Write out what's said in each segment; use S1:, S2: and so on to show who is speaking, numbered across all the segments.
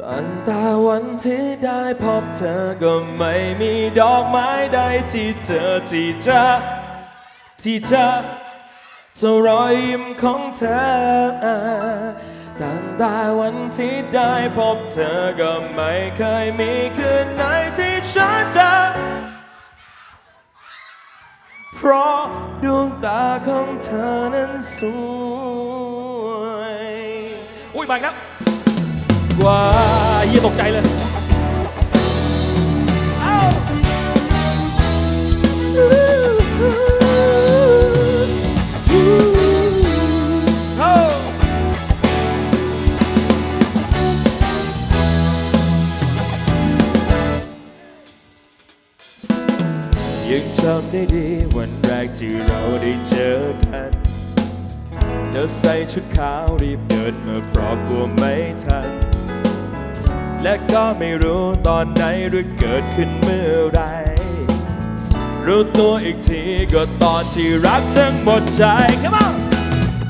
S1: ตั้งแต่วันที่ได้พบเธอก็ไม่มีดอกไม้ใดที่เจอที่จะที่จะจะรอยยิ้มของเธอตั้งแต่วันที่ได้พบเธอก็ไม่เคยมีคืนไหนที่ฉันจะเพราะดวงตาของเธอนั้นสวย
S2: อุ้ยมาอีกแล้ว ว้าเยี่ยตกใจเลย
S1: เอ้ายังจำได้ดีวันแรกที่เราได้เจอกัน เธอใส่ชุดขาวรีบเดินมาเพราะกลัวไม่ทัน และก็ไม่รู้ตอนไหนหรือเกิดขึ้นเมื่อไร รู้ตัวอีกทีก็ตอนที่รักทั้งหมดใจ Come on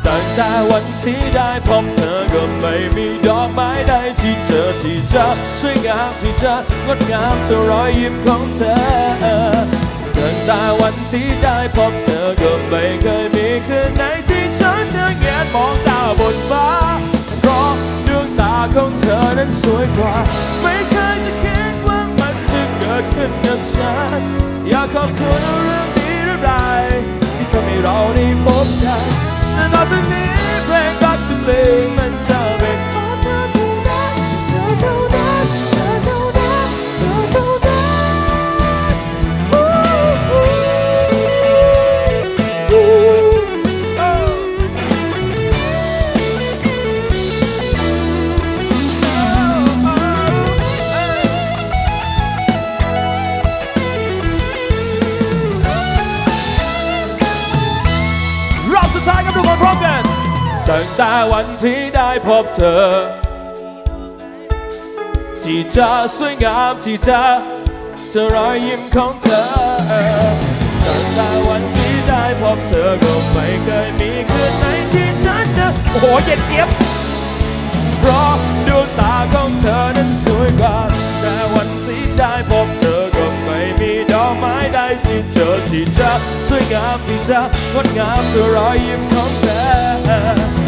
S1: ตั้งแต่วันที่ได้พบเธอก็ไม่มีดอกไม้ใดที่เจอที่จะสวยงามที่จะงดงามเท่ารอยยิ้มของเธอตั้งแต่วันที่ได้พบเธอก็ไม่เคยมีคืนไหนที่ฉันจะแงนมองดาบนฟ้าเพราะดวงตาของเธอ นั้นสวยกว่า ไม่เคยจะคิดว่ามันจะเกิดขึ้นกับฉัน อยากขอบคุณเรื่องดีหรือไรที่ทำให้เราได้พบกันและนอกจากนี้ แต่วันที่ได้พบเธอ ที่จะสวยงามที่จะเธอรอยยิ้มของเธอตั้งแต่วันที่ได้พบเธอก็ไม่เคยมีคืนไหนที่ฉันจะ
S2: โอ้โหเย็นเจี๊ยบ
S1: เพราะดวงตาของเธอนั้นสวยกว่าแต่วันที่ได้พบเธอก็ไม่มีดอกไม้ใดที่เจอที่จะสวยงามที่จะงดงามเท่ารอยยิ้มของเธอ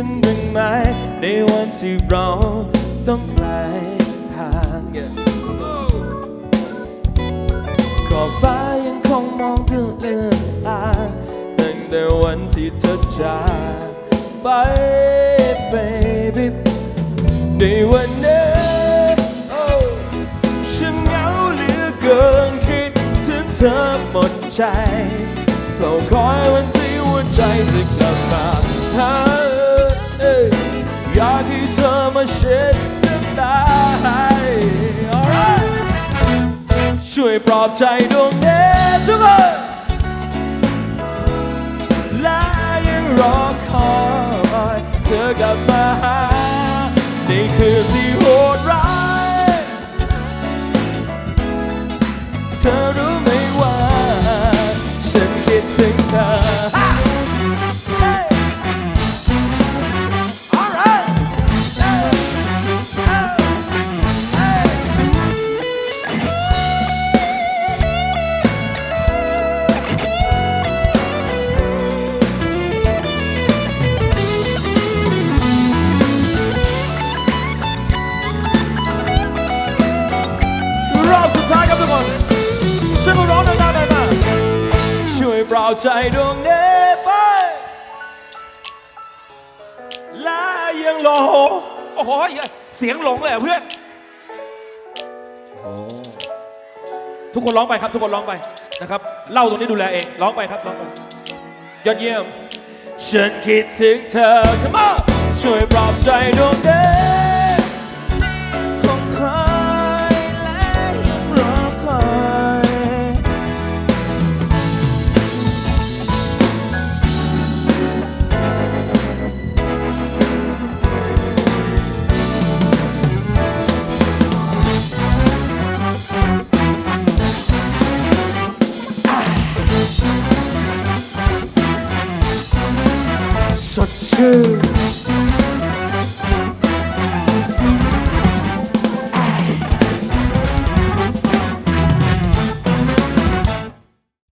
S1: กันบ้างไหมในวันที่เราต้องไกลห่างขอบฟ้ายังคงมองเธอเลือนลาตั้งแต่วันที่เธอจากไป baby ในวันนั้นโอ้ฉันเหงาเหลือเกินคิดถึงเธอหมดใจเฝ้าคอยวันที่หัวใจจะกลับมาหา อยากให้เธอมาเช็ดน้ำตาให้ Alright ช่วยปลอบใจดวงเนี้ทุกคนและยังรอคอยเธอกลับมาหาในคืนที่โหดร้าย เธอรู้ไหม ช่อใจดวงเนไปและยังรอ
S2: โอ้โหเสียงหลงเลยอะเพื่อนทุกคนร้องไปครับ ทุกคนร้องไปนะครับเล่าตรงนี้ดูแลเองร้องไปครับร้องไปยอดเยี่ยม
S1: ฉันคิดถึงเธอ Come on ช่วยปลอบใจดวงเด Valeu!